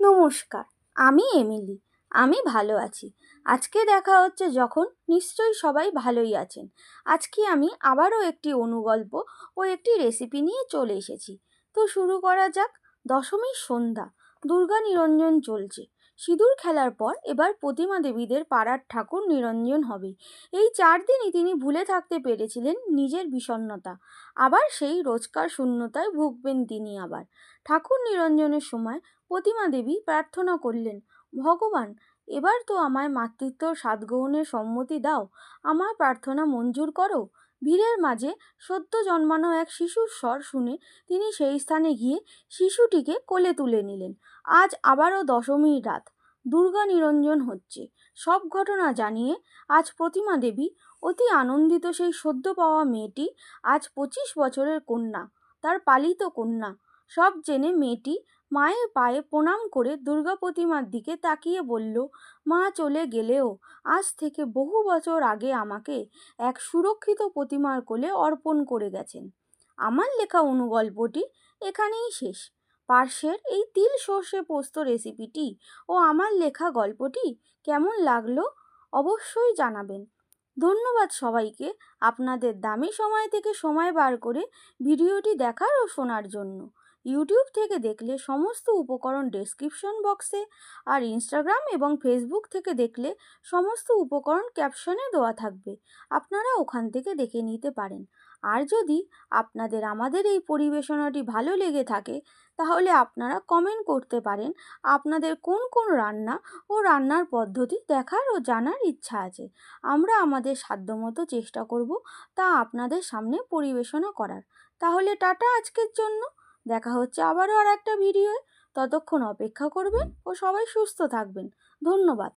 নমস্কার, আমি এমিলি। আমি ভালো আছি। আজকে দেখা হচ্ছে যখন নিশ্চয়ই সবাই ভালোই আছেন। আজকে আমি আবারও একটি অনুগল্প ও একটি রেসিপি নিয়ে চলে এসেছি। তো শুরু করা যাক। দশমীর সন্ধ্যা, দুর্গা নিরঞ্জন চলছে। সিঁদুর খেলার পর এবার প্রতিমা দেবীদের পাড়ার ঠাকুর নিরঞ্জন হবে। এই চার দিনই তিনি ভুলে থাকতে পেরেছিলেন নিজের বিষণ্ণতা। আবার সেই রোজকার শূন্যতায় ভুগবেন তিনি আবার। ঠাকুর নিরঞ্জনের সময় প্রতিমা দেবী প্রার্থনা করলেন, ভগবান, এবার তো আমায় মাতৃত্ব স্বাদ গ্রহণের সম্মতি দাও। আমার প্রার্থনা মঞ্জুর করো। ভিড়ের মাঝে সদ্য জন্মানো এক শিশুর স্বর শুনে তিনি সেই স্থানে গিয়ে শিশুটিকে কোলে তুলে নিলেন। আজ আবারও দশমীর রাত। দুর্গা নিরঞ্জন হচ্ছে। সব ঘটনা জানিয়ে আজ প্রতিমা দেবী অতি আনন্দিত সেই সদ্য পাওয়া মেয়েটি আজ পঁচিশ বছরের কন্যা, তার পালিত কন্যা। সব জেনে মেয়েটি মায়ের পায়ে প্রণাম করে দুর্গা প্রতিমার দিকে তাকিয়ে বলল, মা চলে গেলেও আজ থেকে বহু বছর আগে আমাকে এক সুরক্ষিত প্রতিমার কোলে অর্পণ করে গেছেন। আমার লেখা অনুগল্পটি এখানেই শেষ। পার্শ্বের এই তিল সর্ষে পোস্ত রেসিপিটি ও আমার লেখা গল্পটি কেমন লাগল অবশ্যই জানাবেন। ধন্যবাদ সবাইকে আপনাদের দামি সময় থেকে সময় বার করে ভিডিওটি দেখার ও শোনার জন্য। ইউটিউব থেকে দেখলে সমস্ত উপকরণ ডেসক্রিপশন বক্সে আর ইনস্টাগ্রাম এবং ফেসবুক থেকে দেখলে সমস্ত উপকরণ ক্যাপশনে দেওয়া থাকবে। আপনারা ওখান থেকে দেখে নিতে পারেন। আর যদি আপনাদের আমাদের এই পরিবেশনাটি ভালো লেগে থাকে, তাহলে আপনারা কমেন্ট করতে পারেন আপনাদের কোন কোন রান্না ও রান্নার পদ্ধতি দেখার ও জানার ইচ্ছা আছে। আমরা আমাদের সাধ্যমতো চেষ্টা করব তা আপনাদের সামনে পরিবেশনা করার। তাহলে টাটা আজকের জন্য। দেখা হচ্ছে আবারও আর একটা ভিডিওয়ে। ততক্ষণ অপেক্ষা করবেন ও সবাই সুস্থ থাকবেন। ধন্যবাদ।